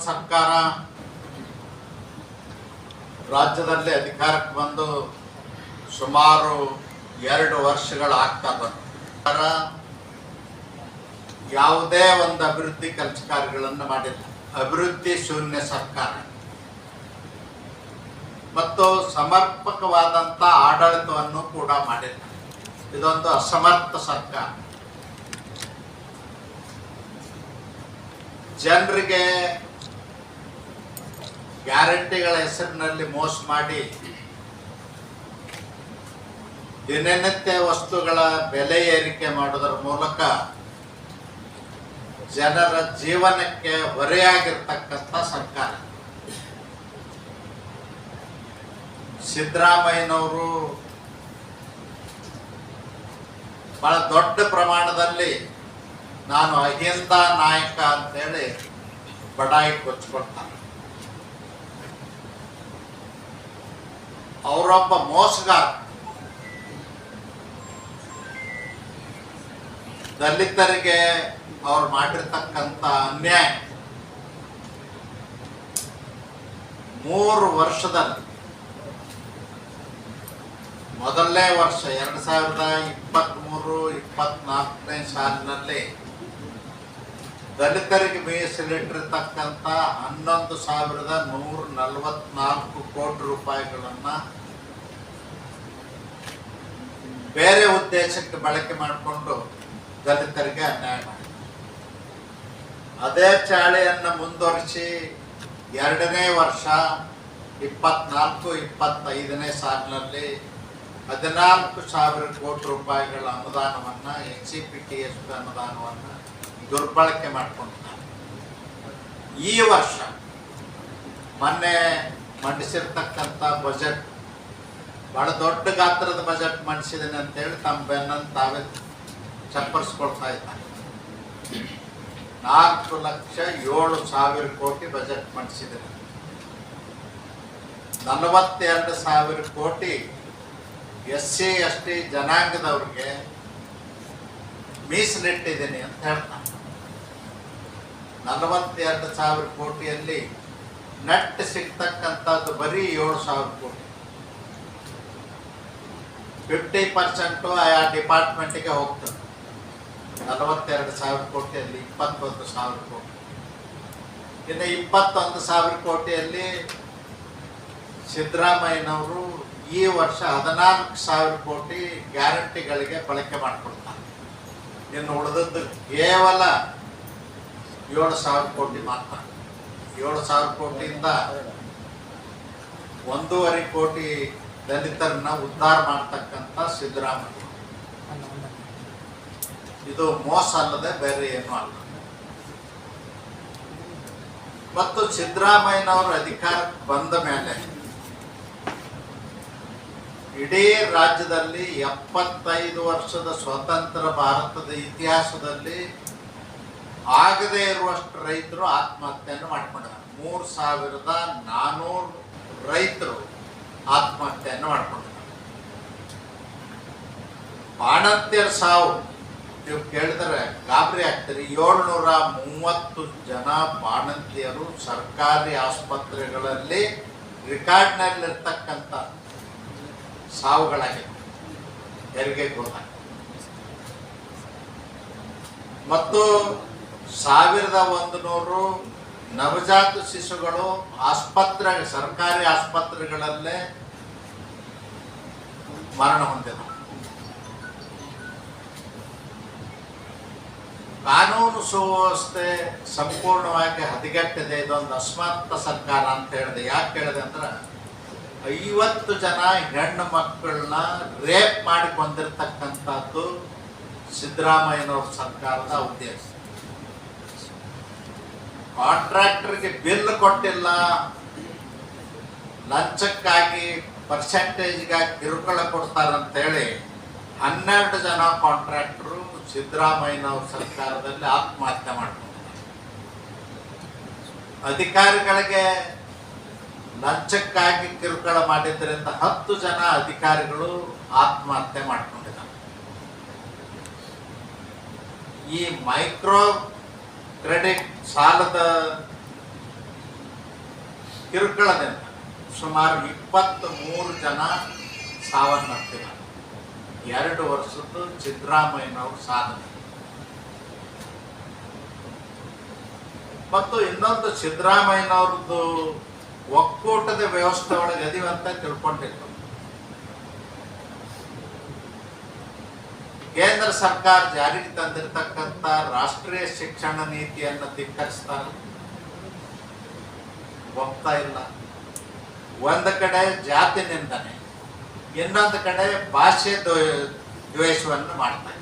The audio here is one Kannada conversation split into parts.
ಸರ್ಕಾರ ರಾಜ್ಯದಲ್ಲಿ ಅಧಿಕಾರಕ್ಕೆ ಬಂದು ಸುಮಾರು ಎರಡು ವರ್ಷಗಳಾಗ್ತಾ ಬಂತು. ಯಾವುದೇ ಒಂದು ಅಭಿವೃದ್ಧಿ ಕೆಲಸ ಕಾರ್ಯಗಳನ್ನು ಮಾಡಿಲ್ಲ. ಅಭಿವೃದ್ಧಿ ಶೂನ್ಯ ಸರ್ಕಾರ. ಮತ್ತು ಸಮರ್ಪಕವಾದಂಥ ಆಡಳಿತವನ್ನು ಕೂಡ ಮಾಡಿಲ್ಲ. ಇದೊಂದು ಅಸಮರ್ಥ ಸರ್ಕಾರ. ಜನರಿಗೆ ಗ್ಯಾರಂಟಿಗಳ ಹೆಸರಿನಲ್ಲಿ ಮೋಸ ಮಾಡಿ ದಿನನಿತ್ಯ ವಸ್ತುಗಳ ಬೆಲೆ ಏರಿಕೆ ಮಾಡೋದರ ಮೂಲಕ ಜನರ ಜೀವನಕ್ಕೆ ಹೊರೆಯಾಗಿರ್ತಕ್ಕಂಥ ಸರ್ಕಾರ. ಸಿದ್ದರಾಮಯ್ಯನವರು ಬಹಳ ದೊಡ್ಡ ಪ್ರಮಾಣದಲ್ಲಿ ನಾನು ಅಹಿಂದ ನಾಯಕ ಅಂತೇಳಿ ಬಡಾಯಿ ಕೊಚ್ಕೊಳ್ತಾನೆ ಅವರೊಬ್ಬ ಮೋಸಗಾರ. ದಲಿತರಿಗೆ ಅವ್ರು ಮಾಡಿರ್ತಕ್ಕಂಥ ಅನ್ಯಾಯ. ಮೂರು ವರ್ಷದಲ್ಲಿ, ಮೊದಲನೇ ವರ್ಷ, ಎರಡು ಸಾವಿರದ ಇಪ್ಪತ್ತ್ಮೂರು ಇಪ್ಪತ್ನಾಲ್ಕನೇ ಸಾಲಿನಲ್ಲಿ ದಲಿತರಿಗೆ ಮೀಸಲಿಟ್ಟಿರ್ತಕ್ಕಂಥ ಹನ್ನೊಂದು ಸಾವಿರದ ನೂರ ನಲವತ್ನಾಲ್ಕು ಕೋಟಿ ರೂಪಾಯಿಗಳನ್ನು ಬೇರೆ ಉದ್ದೇಶಕ್ಕೆ ಬಳಕೆ ಮಾಡಿಕೊಂಡು ದಲಿತರಿಗೆ ಅನ್ಯಾಯ ಮಾಡಿ ಅದೇ ಚಾಳಿಯನ್ನು ಮುಂದುವರಿಸಿ ಎರಡನೇ ವರ್ಷ, ಇಪ್ಪತ್ನಾಲ್ಕು, ಇಪ್ಪತ್ತೈದನೇ ಸಾಲಿನಲ್ಲಿ ಹದಿನಾಲ್ಕು ಸಾವಿರ ಕೋಟಿ ರೂಪಾಯಿಗಳ ಅನುದಾನವನ್ನು N C P T S ಅನುದಾನವನ್ನು ದುರ್ಬಳಕೆ ಮಾಡ್ಕೊಂಡಿದ್ದಾರೆ ಈ ವರ್ಷ ಮೊನ್ನೆ ಮಂಡಿಸಿರ್ತಕ್ಕಂಥ ಬಜೆಟ್ ಬಹಳ ದೊಡ್ಡ ಗಾತ್ರದ ಬಜೆಟ್ ಮಂಡಿಸಿದ್ದೇನೆ ಅಂತೇಳಿ ತಮ್ಮ ಬೆನ್ನನ್ನು ತಾವೇ ಚಪ್ಪರಿಸ್ಕೊಳ್ತಾ ಇದ್ದಾರೆ. ನಾಲ್ಕು ಲಕ್ಷ ಏಳು ಸಾವಿರ ಕೋಟಿ ಬಜೆಟ್ ಮಂಡಿಸಿದ್ದಾರೆ ನಲವತ್ತೆರಡು ಸಾವಿರ ಕೋಟಿ ಎಸ್ ಸಿ, ಎಸ್ ಟಿ ಜನಾಂಗದವ್ರಿಗೆ ಮೀಸಲಿಟ್ಟಿದ್ದೀನಿ ಅಂತ ಹೇಳ್ತಾನೆ ನಲವತ್ತೆರಡು ಸಾವಿರ ಕೋಟಿಯಲ್ಲಿ ನೆಟ್ ಸಿಗ್ತಕ್ಕಂಥದ್ದು ಬರೀ ಏಳು ಸಾವಿರ ಕೋಟಿ. ಫಿಫ್ಟಿ ಪರ್ಸೆಂಟು ಆಯಾ ಡಿಪಾರ್ಟ್ಮೆಂಟಿಗೆ ಹೋಗ್ತದೆ. ನಲವತ್ತೆರಡು ಸಾವಿರ ಕೋಟಿಯಲ್ಲಿ ಇಪ್ಪತ್ತೊಂದು ಸಾವಿರ ಕೋಟಿ. ಇನ್ನು ಇಪ್ಪತ್ತೊಂದು ಸಾವಿರ ಕೋಟಿಯಲ್ಲಿ ಸಿದ್ದರಾಮಯ್ಯನವರು ಈ ವರ್ಷ ಹದಿನಾಲ್ಕು ಸಾವಿರ ಕೋಟಿ ಗ್ಯಾರಂಟಿಗಳಿಗೆ ಬಳಕೆ ಮಾಡಿಕೊಡ್ತಾರೆ. ಇನ್ನು ಉಳಿದದ್ದು ಕೇವಲ ಏಳು ಸಾವಿರ ಕೋಟಿ ಮಾತ್ರ. ಏಳು ಸಾವಿರ ಕೋಟಿಯಿಂದ ಒಂದೂವರೆ ಕೋಟಿ ದಲಿತರನ್ನ ಉದ್ಧಾರ ಮಾಡ್ತಕ್ಕಂಥ ಸಿದ್ದರಾಮಯ್ಯ. ಇದು ಮೋಸ ಅಲ್ಲದೆ ಬೇರೆ ಏನೂ ಅಲ್ಲ. ಮತ್ತು ಸಿದ್ದರಾಮಯ್ಯನವರು ಅಧಿಕಾರಕ್ಕೆ ಬಂದ ಮೇಲೆ ಇಡೀ ರಾಜ್ಯದಲ್ಲಿ ಎಪ್ಪತ್ತೈದು ವರ್ಷದ ಸ್ವತಂತ್ರ ಭಾರತದ ಇತಿಹಾಸದಲ್ಲಿ ಆಗದೇ ಇರುವಷ್ಟು ರೈತರು ಆತ್ಮಹತ್ಯೆಯನ್ನು ಮಾಡ್ಕೊಂಡಿದ್ದಾರೆ. ಮೂರು ಸಾವಿರದ ನಾನ್ನೂರು ರೈತರು ಆತ್ಮಹತ್ಯೆಯನ್ನು ಮಾಡ್ಕೊಂಡಿದ್ದಾರೆ. ಬಾಣತ್ಯರ ಸಾವು, ನೀವು ಕೇಳಿದ್ರೆ ಗಾಬರಿ ಆಗ್ತೀರಿ. ಏಳ್ನೂರ ಮೂವತ್ತು ಜನ ಬಾಣಂತಿಯರು ಸರ್ಕಾರಿ ಆಸ್ಪತ್ರೆಗಳಲ್ಲಿ ರೆಕಾರ್ಡ್ನಲ್ಲಿರ್ತಕ್ಕಂಥ ಸಾವುಗಳಾಗಿವೆ. ಹೆರಿಗೆ ಗೊತ್ತಾಗ್ತದೆ ಮತ್ತು ಸಾವಿರದ ಒಂದು ನೂರು ನವಜಾತ ಶಿಶುಗಳು ಆಸ್ಪತ್ರೆ ಸರ್ಕಾರಿ ಆಸ್ಪತ್ರೆಗಳಲ್ಲೇ ಮರಣ ಹೊಂದಿದೆ ಕಾನೂನು ಸುವ್ಯವಸ್ಥೆ ಸಂಪೂರ್ಣವಾಗಿ ಹದಗೆಟ್ಟಿದೆ, ಇದೊಂದು ಅಸ್ಮರ್ಥ ಸರ್ಕಾರ ಅಂತ ಹೇಳಿದೆ. ಯಾಕೆ ಹೇಳಿದೆ ಅಂದ್ರೆ, ಐವತ್ತು ಜನ ಹೆಣ್ಣು ಮಕ್ಕಳನ್ನ ರೇಪ್ ಮಾಡಿಕೊಂಡಿರ್ತಕ್ಕಂಥದ್ದು ಸಿದ್ದರಾಮಯ್ಯನವ್ರ ಸರ್ಕಾರದ ಉದ್ದೇಶ. ಕಾಂಟ್ರಾಕ್ಟರ್ಗೆ ಬಿಲ್ ಕೊಟ್ಟಿಲ್ಲ. ಲಂಚಕ್ಕಾಗಿ ಪರ್ಸೆಂಟೇಜ್ಗಾಗಿ ಕಿರುಕುಳ ಕೊಡ್ತಾರಂತೇಳಿ ಹನ್ನೆರಡು ಜನ ಕಾಂಟ್ರಾಕ್ಟರು ಸಿದ್ದರಾಮಯ್ಯನವ್ರ ಸರ್ಕಾರದಲ್ಲಿ ಆತ್ಮಹತ್ಯೆ ಮಾಡ್ಕೊಂಡಿದ್ದಾರೆ. ಅಧಿಕಾರಿಗಳಿಗೆ ಲಂಚಕ್ಕಾಗಿ ಕಿರುಕುಳ ಮಾಡಿದ್ದರಿಂದ ಹತ್ತು ಜನ ಅಧಿಕಾರಿಗಳು ಆತ್ಮಹತ್ಯೆ ಮಾಡ್ಕೊಂಡಿದ್ದಾರೆ. ಈ ಮೈಕ್ರೋ ಕ್ರೆಡಿಟ್ ಸಾಲದ ಕಿರುಕುಳದಿಂದ ಸುಮಾರು ಇಪ್ಪತ್ತ್ ಮೂರು ಜನ ಸಾವನ್ನಪ್ಪಿದ ಎರಡು ವರ್ಷದ್ದು ಸಿದ್ದರಾಮಯ್ಯನವ್ರ ಸಾಧನೆ ಮತ್ತು ಇನ್ನೊಂದು ಸಿದ್ದರಾಮಯ್ಯನವ್ರದ್ದು ಒಕ್ಕೂಟದ ವ್ಯವಸ್ಥೆ ಒಳಗೆ ಅದೀವಂತ ತಿಳ್ಕೊಂಡಿದ್ದು. ಕೇಂದ್ರ ಸರ್ಕಾರ ಜಾರಿಗೆ ತಂದಿರತಕ್ಕಂತ ರಾಷ್ಟ್ರೀಯ ಶಿಕ್ಷಣ ನೀತಿಯನ್ನು ಧಿಕ್ಕರಿಸ್ತಾರೆ ಒಪ್ತಾ ಇಲ್ಲ. ಒಂದು ಕಡೆ ಜಾತಿ ನಿಂದನೆ, ಇನ್ನೊಂದು ಕಡೆ ಭಾಷೆ ದ್ವ- ದ್ವೇಷವನ್ನು ಮಾಡ್ತಾ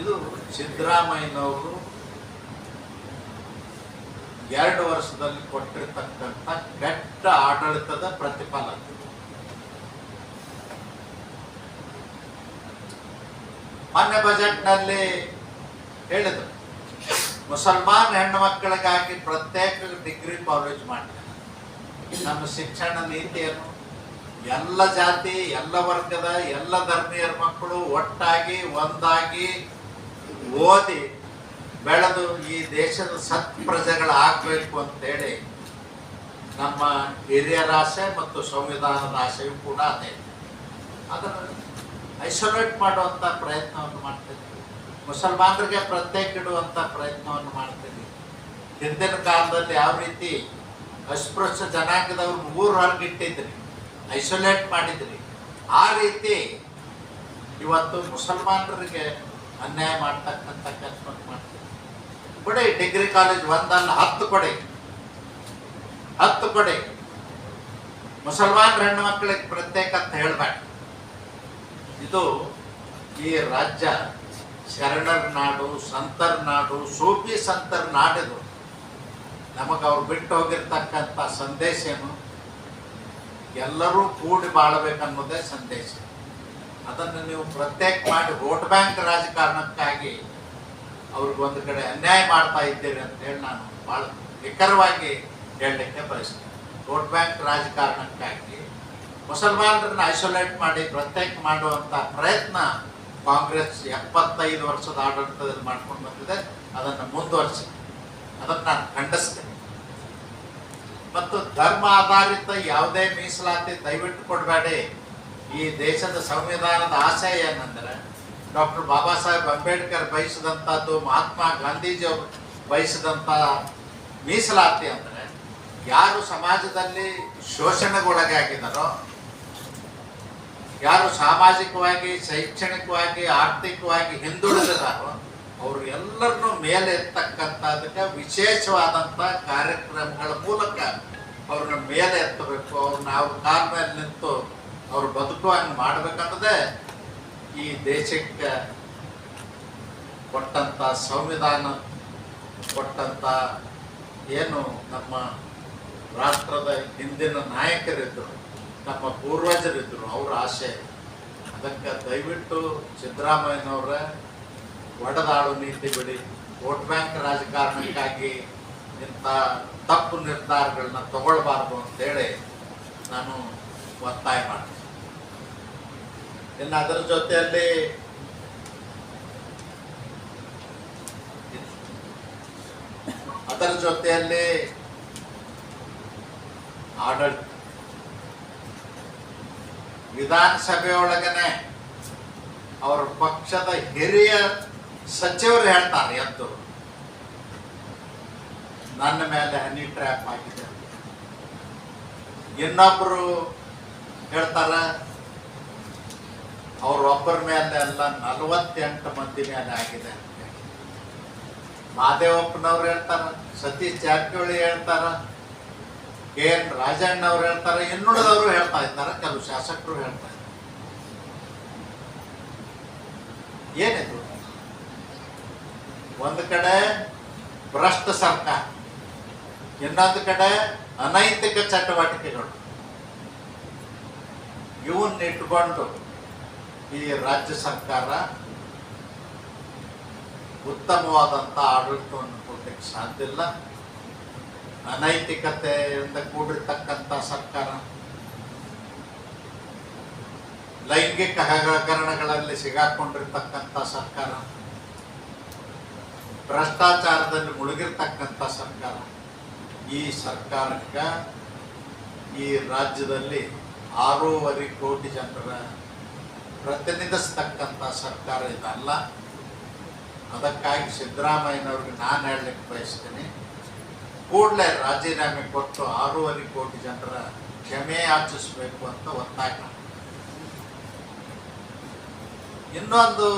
ಇದು. ಸಿದ್ದರಾಮಯ್ಯನವರು ಎರಡು ವರ್ಷದಲ್ಲಿ ಕೊಟ್ಟಿರ್ತಕ್ಕಂಥ ಕೆಟ್ಟ ಆಡಳಿತದ ಪ್ರತಿಫಲ ಮೊನ್ನೆ ಬಜೆಟ್ನಲ್ಲಿ ಹೇಳಿದರು. ಮುಸಲ್ಮಾನ್ ಹೆಣ್ಣು ಮಕ್ಕಳಿಗಾಗಿ ಪ್ರತ್ಯೇಕ ಡಿಗ್ರಿ ಕಾಲೇಜ್ ಮಾಡಿದೆ ನಮ್ಮ ಶಿಕ್ಷಣ ನೀತಿಯನ್ನು ಎಲ್ಲ ಜಾತಿ, ಎಲ್ಲ ವರ್ಗದ, ಎಲ್ಲ ಧರ್ಮೀಯರ ಮಕ್ಕಳು ಒಟ್ಟಾಗಿ, ಒಂದಾಗಿ ಓದಿ ಬೆಳೆದು ಈ ದೇಶದ ಸತ್ ಪ್ರಜೆಗಳಾಗಬೇಕು ಅಂತೇಳಿ ನಮ್ಮ ಹಿರಿಯರ ಆಸೆ ಮತ್ತು ಸಂವಿಧಾನದ ಆಸೆಯೂ ಕೂಡ ಅದೇ. ಅದನ್ನು ಐಸೋಲೇಟ್ ಮಾಡುವಂಥ ಪ್ರಯತ್ನವನ್ನು ಮಾಡ್ತಿದ್ವಿ ಮುಸಲ್ಮಾನರಿಗೆ ಪ್ರತ್ಯೇಕ ಇಡುವಂಥ ಪ್ರಯತ್ನವನ್ನು ಮಾಡ್ತಿದ್ವಿ ಹಿಂದಿನ ಕಾಲದಲ್ಲಿ ಯಾವ ರೀತಿ ಅಸ್ಪೃಶ್ಯ ಜನಾಂಗದವ್ರನ್ನ ಊರು ಹೊರಗಿಟ್ಟಿದ್ರಿ ಐಸೋಲೇಟ್ ಮಾಡಿದ್ರಿ. ಆ ರೀತಿ ಇವತ್ತು ಮುಸಲ್ಮಾನರಿಗೆ ಅನ್ಯಾಯ ಮಾಡ್ತಕ್ಕಂಥ ಕೆಲಸವನ್ನು ಮಾಡ್ತೀವಿ ಕೊಡಿ, ಡಿಗ್ರಿ ಕಾಲೇಜ್ ಒಂದಲ್ಲ, ಹತ್ತು ಕೊಡಿ. ಹತ್ತು ಕೊಡಿ. ಮುಸಲ್ಮಾನ್ ಹೆಣ್ಣು ಮಕ್ಕಳಿಗೆ ಪ್ರತ್ಯೇಕ ಅಂತ ಹೇಳ್ಬೇಡ. ಇದು ಈ ರಾಜ್ಯ ಶರಣರ ನಾಡು, ಸಂತರ ನಾಡು, ಸೂಫಿ ಸಂತರ ನಾಡಿದು. ನಮಗೆ ಅವ್ರು ಬಿಟ್ಟು ಹೋಗಿರ್ತಕ್ಕಂಥ ಸಂದೇಶ ಏನು? ಎಲ್ಲರೂ ಕೂಡಿ ಬಾಳಬೇಕನ್ನೋದೇ ಸಂದೇಶ. ಅದನ್ನು ನೀವು ಪ್ರತ್ಯೇಕ ಮಾಡಿ ವೋಟ್ ಬ್ಯಾಂಕ್ ರಾಜಕಾರಣಕ್ಕಾಗಿ ಅವ್ರಿಗೊಂದು ಕಡೆ ಅನ್ಯಾಯ ಮಾಡ್ತಾ ಅಂತ ಹೇಳಿ ನಾನು ಭಾಳ ನಿಖರವಾಗಿ ಹೇಳಲಿಕ್ಕೆ ಬಯಸ್ತೇನೆ. ವೋಟ್ ಬ್ಯಾಂಕ್ ರಾಜಕಾರಣಕ್ಕಾಗಿ ಮುಸಲ್ಮಾನರನ್ನ ಐಸೋಲೇಟ್ ಮಾಡಿ ಪ್ರತ್ಯೇಕ ಮಾಡುವಂಥ ಪ್ರಯತ್ನ ಕಾಂಗ್ರೆಸ್ ಎಪ್ಪತ್ತೈದು ವರ್ಷದ ಆಡಳಿತದಲ್ಲಿ ಮಾಡ್ಕೊಂಡು ಬಂದಿದೆ. ಅದನ್ನು ಮುಂದುವರಿಸಿ. ಅದನ್ನು ನಾನು ಖಂಡಿಸ್ತೇನೆ. ಮತ್ತು ಧರ್ಮ ಆಧಾರಿತ ಯಾವುದೇ ಮೀಸಲಾತಿ ದಯವಿಟ್ಟು ಕೊಡಬೇಡಿ. ಈ ದೇಶದ ಸಂವಿಧಾನದ ಆಶಯ ಏನಂದ್ರೆ, ಡಾಕ್ಟರ್ ಬಾಬಾ ಸಾಹೇಬ್ ಅಂಬೇಡ್ಕರ್ ಬಯಸಿದಂಥದ್ದು ಮಹಾತ್ಮ ಗಾಂಧೀಜಿ ಅವರು ಬಯಸಿದಂಥ ಮೀಸಲಾತಿ ಅಂದರೆ, ಯಾರು ಸಮಾಜದಲ್ಲಿ ಶೋಷಣೆಗೊಳಗಾಗಿದ್ದಾರೋ ಯಾರು ಸಾಮಾಜಿಕವಾಗಿ, ಶೈಕ್ಷಣಿಕವಾಗಿ, ಆರ್ಥಿಕವಾಗಿ ಹಿಂದುಳಿದಿದಾರೋ ಅವರು ಎಲ್ಲರನ್ನೂ ಮೇಲೆ ಎತ್ತಕ್ಕಂಥದಕ್ಕೆ ವಿಶೇಷವಾದಂಥ ಕಾರ್ಯಕ್ರಮಗಳ ಮೂಲಕ ಅವ್ರನ್ನ ಮೇಲೆ ಎತ್ತಬೇಕು. ಅವ್ರನ್ನ ಅವ್ರ ಕಾಲ ಮೇಲೆ ನಿಂತು ಅವ್ರು ಬದುಕುವಂಗೆ ಮಾಡಬೇಕನ್ನದೇ ಈ ದೇಶಕ್ಕೆ ಕೊಟ್ಟಂಥ ಸಂವಿಧಾನ, ಕೊಟ್ಟಂಥ ಏನು ನಮ್ಮ ರಾಷ್ಟ್ರದ ಹಿಂದಿನ ನಾಯಕರಿದ್ದರು ನಮ್ಮ ಪೂರ್ವಜರಿದ್ರು, ಅವ್ರ ಆಸೆ. ಅದಕ್ಕೆ ದಯವಿಟ್ಟು ಸಿದ್ದರಾಮಯ್ಯನವರ, ಒಡೆದಾಳು ನೀತಿ ಬಿಡಿ. ವೋಟ್ ಬ್ಯಾಂಕ್ ರಾಜಕಾರಣಕ್ಕಾಗಿ ಇಂಥ ತಪ್ಪು ನಿರ್ಧಾರಗಳನ್ನ ತಗೊಳ್ಬಾರ್ದು ಅಂತೇಳಿ ನಾನು ಒತ್ತಾಯ ಮಾಡ್ತೀನಿ. ಇನ್ನು ಅದರ ಜೊತೆಯಲ್ಲಿ ಅದರ ಜೊತೆಯಲ್ಲಿ ಆಡಳಿತ. ವಿಧಾನಸಭೆಯೊಳಗನೆ ಅವರ ಪಕ್ಷದ ಹಿರಿಯ ಸಚಿವರು ಹೇಳ್ತಾರೆ, ಎದ್ದು. ನನ್ನ ಮೇಲೆ ಹನಿ ಟ್ರ್ಯಾಪ್ ಆಗಿದೆ ಇನ್ನೊಬ್ರು ಹೇಳ್ತಾರ ಅವ್ರೊಬ್ಬರ ಮೇಲೆ ಎಲ್ಲ ನಲವತ್ತೆಂಟು ಮಂದಿ ಮೇಲೆ ಆಗಿದೆ ಮಾದೇವಪ್ಪನವ್ರು ಹೇಳ್ತಾರ, ಸತೀಶ್ ಜಾರಕಿಹೊಳಿ ಹೇಳ್ತಾರ ಕೆ ಎನ್ ರಾಜಣ್ಣ ಅವರು ಹೇಳ್ತಾರೆ ಇನ್ನುಳಿದವರು ಹೇಳ್ತಾ ಇದ್ದಾರೆ, ಕೆಲವು ಶಾಸಕರು ಹೇಳ್ತಾ ಇದ್ದಾರೆ. ಏನಿದು? ಒಂದು ಕಡೆ ಭ್ರಷ್ಟ ಸರ್ಕಾರ, ಇನ್ನೊಂದು ಕಡೆ ಅನೈತಿಕ ಚಟುವಟಿಕೆಗಳು. ಇವನ್ನ ಇಟ್ಕೊಂಡು ಈ ರಾಜ್ಯ ಸರ್ಕಾರ ಉತ್ತಮವಾದಂತ ಆಡಳಿತವನ್ನು ಕೊಡ್ಲಿಕ್ಕೆ ಸಾಧ್ಯ ಇಲ್ಲ. ಅನೈತಿಕತೆಯಿಂದ ಕೂಡಿರ್ತಕ್ಕಂಥ ಸರ್ಕಾರ. ಲೈಂಗಿಕ ಹಗರಣಗಳಲ್ಲಿ ಸಿಗಾಕೊಂಡಿರ್ತಕ್ಕಂಥ ಸರ್ಕಾರ. ಭ್ರಷ್ಟಾಚಾರದಲ್ಲಿ ಮುಳುಗಿರ್ತಕ್ಕಂಥ ಸರ್ಕಾರ. ಈ ಸರ್ಕಾರಕ್ಕೆ ಈ ರಾಜ್ಯದಲ್ಲಿ ಆರೂವರೆ ಕೋಟಿ ಜನರ ಪ್ರತಿನಿಧಿಸ್ತಕ್ಕಂಥ ಸರ್ಕಾರ ಇದಲ್ಲ. ಅದಕ್ಕಾಗಿ ಸಿದ್ದರಾಮಯ್ಯನವ್ರಿಗೆ ನಾನು ಹೇಳಲಿಕ್ಕೆ ಬಯಸ್ತೀನಿ. ಕೂಡಲೇ ರಾಜೀನಾಮೆ ಕೊಟ್ಟು ಆರೂವರೆ ಕೋಟಿ ಜನರ ಕ್ಷಮೆ ಯಾಚಿಸಬೇಕು ಅಂತ ಒತ್ತಾಯ. ಇನ್ನೊಂದು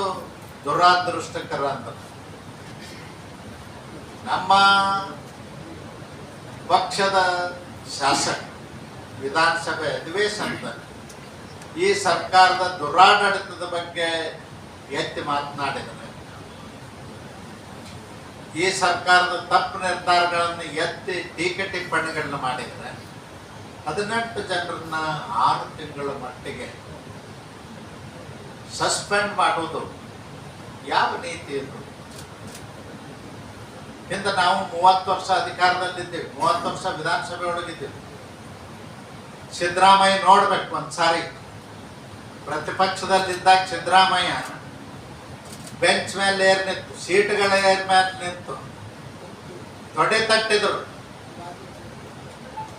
ದುರಾದೃಷ್ಟಕರ ಅಂತ. ನಮ್ಮ ಪಕ್ಷದ ಶಾಸಕ, ವಿಧಾನಸಭೆ ಅಧಿವೇಶನದ ಈ ಸರ್ಕಾರದ ದುರಾಡಳಿತದ ಬಗ್ಗೆ ಎತ್ತಿ ಮಾತನಾಡಿದರೆ ಈ ಸರ್ಕಾರದ ತಪ್ಪು ನಿರ್ಧಾರಗಳನ್ನು ಎತ್ತಿ ಟೀಕೆ ಟಿಪ್ಪಣಿಗಳನ್ನ ಮಾಡಿದರೆ ಹದಿನೆಂಟು ಜನರನ್ನ ಆರು ತಿಂಗಳ ಮಟ್ಟಿಗೆ ಸಸ್ಪೆಂಡ್ ಮಾಡೋದು ಯಾವ ನೀತಿ ಇದು? ಹಿಂದೆ ನಾವು ಮೂವತ್ತು ವರ್ಷ ಅಧಿಕಾರದಲ್ಲಿದ್ದೇವೆ, ಮೂವತ್ತು ವರ್ಷ ವಿಧಾನಸಭೆ ಒಳಗಿದ್ದೇವೆ. ಸಿದ್ದರಾಮಯ್ಯ ನೋಡ್ಬೇಕು ಒಂದ್ಸಾರಿ. ಪ್ರತಿಪಕ್ಷದಲ್ಲಿದ್ದಾಗ ಸಿದ್ದರಾಮಯ್ಯ ಬೆಂಚ್ ಮೇಲೆ ಏರ್ ನಿಂತು, ಸೀಟ್ಗಳ ಏರ್ ಮೇಲೆ ನಿಂತು. ತೊಡೆ ತಟ್ಟಿದ್ರು.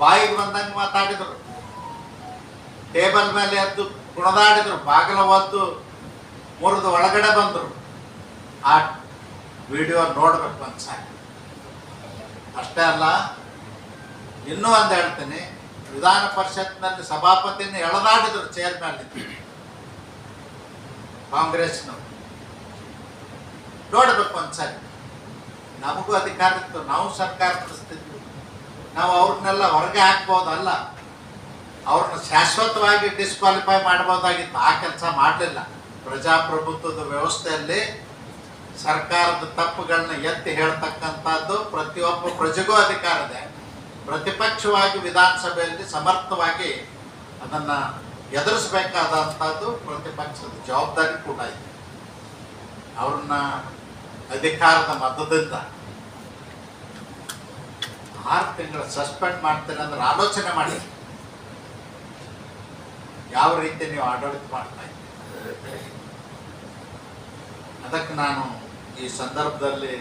ಬಾಯಿಗೆ ಬಂದಂಗೆ ಮಾತಾಡಿದ್ರು. ಟೇಬಲ್ ಮೇಲೆ ಎದ್ದು ಕುಣದಾಡಿದ್ರು. ಬಾಗಿಲ ಒದ್ದು ಮುರಿದು ಒಳಗಡೆ ಬಂದರು. ಆ ವಿಡಿಯೋ ನೋಡ್ಬೇಕು ಒಂದ್ಸಾರಿ. ಅಷ್ಟೇ ಅಲ್ಲ, ಇನ್ನೂ ಒಂದು ಹೇಳ್ತೀನಿ. ವಿಧಾನ ಪರಿಷತ್ನಲ್ಲಿ ಸಭಾಪತಿನ ಎಳೆದಾಡಿದ್ರು ಚೇರ್ ಮೇಲೆ ಕಾಂಗ್ರೆಸ್ನವರು. ನೋಡ್ಬೇಕು ಒಂದ್ಸರಿ. ನಮಗೂ ಅಧಿಕಾರ ಇತ್ತು ನಾವು ಸರ್ಕಾರ ನಡೆಸ್ತಿದ್ವಿ. ನಾವು ಅವ್ರನ್ನೆಲ್ಲ ಹೊರಗೆ ಹಾಕ್ಬೋದಲ್ಲ. ಅವ್ರನ್ನ ಶಾಶ್ವತವಾಗಿ ಡಿಸ್ಕ್ವಾಲಿಫೈ ಮಾಡ್ಬೋದಾಗಿತ್ತು. ಆ ಕೆಲಸ ಮಾಡಲಿಲ್ಲ. ಪ್ರಜಾಪ್ರಭುತ್ವದ ವ್ಯವಸ್ಥೆಯಲ್ಲಿ ಸರ್ಕಾರದ ತಪ್ಪುಗಳನ್ನ ಎತ್ತಿ ಹೇಳ್ತಕ್ಕಂಥದ್ದು ಪ್ರತಿಯೊಬ್ಬ ಪ್ರಜೆಗೂ ಅಧಿಕಾರ ಇದೆ. ಪ್ರತಿಪಕ್ಷವಾಗಿ ವಿಧಾನಸಭೆಯಲ್ಲಿ ಸಮರ್ಥವಾಗಿ ಅದನ್ನ ಎದುರಿಸಬೇಕಾದಂಥದ್ದು ಪ್ರತಿಪಕ್ಷದ ಜವಾಬ್ದಾರಿ ಕೂಡ ಇದೆ. ಅವ್ರನ್ನ ಅಧಿಕಾರದ ಮತದಿಂದ. ಆರು ತಿಂಗಳ ಸಸ್ಪೆಂಡ್ ಮಾಡ್ತೇನೆ ಅಂದ್ರೆ ಆಲೋಚನೆ ಮಾಡಿ. ಯಾವ ರೀತಿ ನೀವು ಆಡಳಿತ ಮಾಡ್ತಾ ಅದಕ್ಕೆ ನಾನು ಈ ಸಂದರ್ಭದಲ್ಲಿ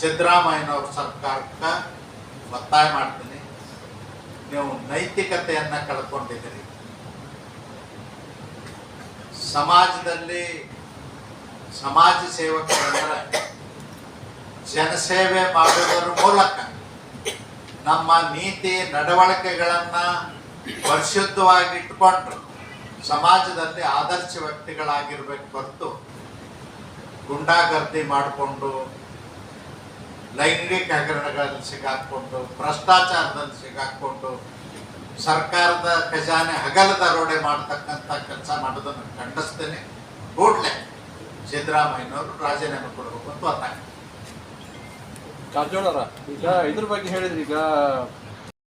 ಸಿದ್ದರಾಮಯ್ಯನವ್ರ ಸರ್ಕಾರಕ್ಕೆ ಒತ್ತಾಯ ಮಾಡ್ತೀನಿ. ನೀವು ನೈತಿಕತೆಯನ್ನ ಕಳ್ಕೊಂಡಿದ್ದೀರಿ. ಸಮಾಜದಲ್ಲಿ ಸಮಾಜ ಸೇವಕರ ಜನಸೇವೆ ಮಾಡುವುದರ ಮೂಲಕ ನಮ್ಮ ನೀತಿ ನಡವಳಿಕೆಗಳನ್ನ ಪರಿಶುದ್ಧವಾಗಿ ಇಟ್ಟುಕೊಂಡು ಸಮಾಜದಲ್ಲಿ ಆದರ್ಶ ವ್ಯಕ್ತಿಗಳಾಗಿರ್ಬೇಕು ಹೊರತು ಗುಂಡಾಗರ್ದಿ ಮಾಡಿಕೊಂಡು, ಲೈಂಗಿಕ ಹಗರಣಗಳಲ್ಲಿ ಸಿಗಾಕೊಂಡು ಭ್ರಷ್ಟಾಚಾರದಲ್ಲಿ ಸಿಗಾಕೊಂಡು ಸರ್ಕಾರದ ಖಜಾನೆ ಹಗಲ ದರೋಡೆ ಮಾಡತಕ್ಕಂಥ ಕೆಲಸ ಮಾಡೋದನ್ನು ಖಂಡಿಸ್ತೇನೆ. ಕೂಡಲೇ ಸಿದ್ದರಾಮಯ್ಯನವರು ರಾಜೀನಾಮೆ ಕೊಡಬೇಕು ಅಂತ ಒತ್ತಾಯ. ಕಾರಜೋಳರ ಈಗ ಇದ್ರ ಬಗ್ಗೆ ಹೇಳಿದ್ರೆ ಈಗ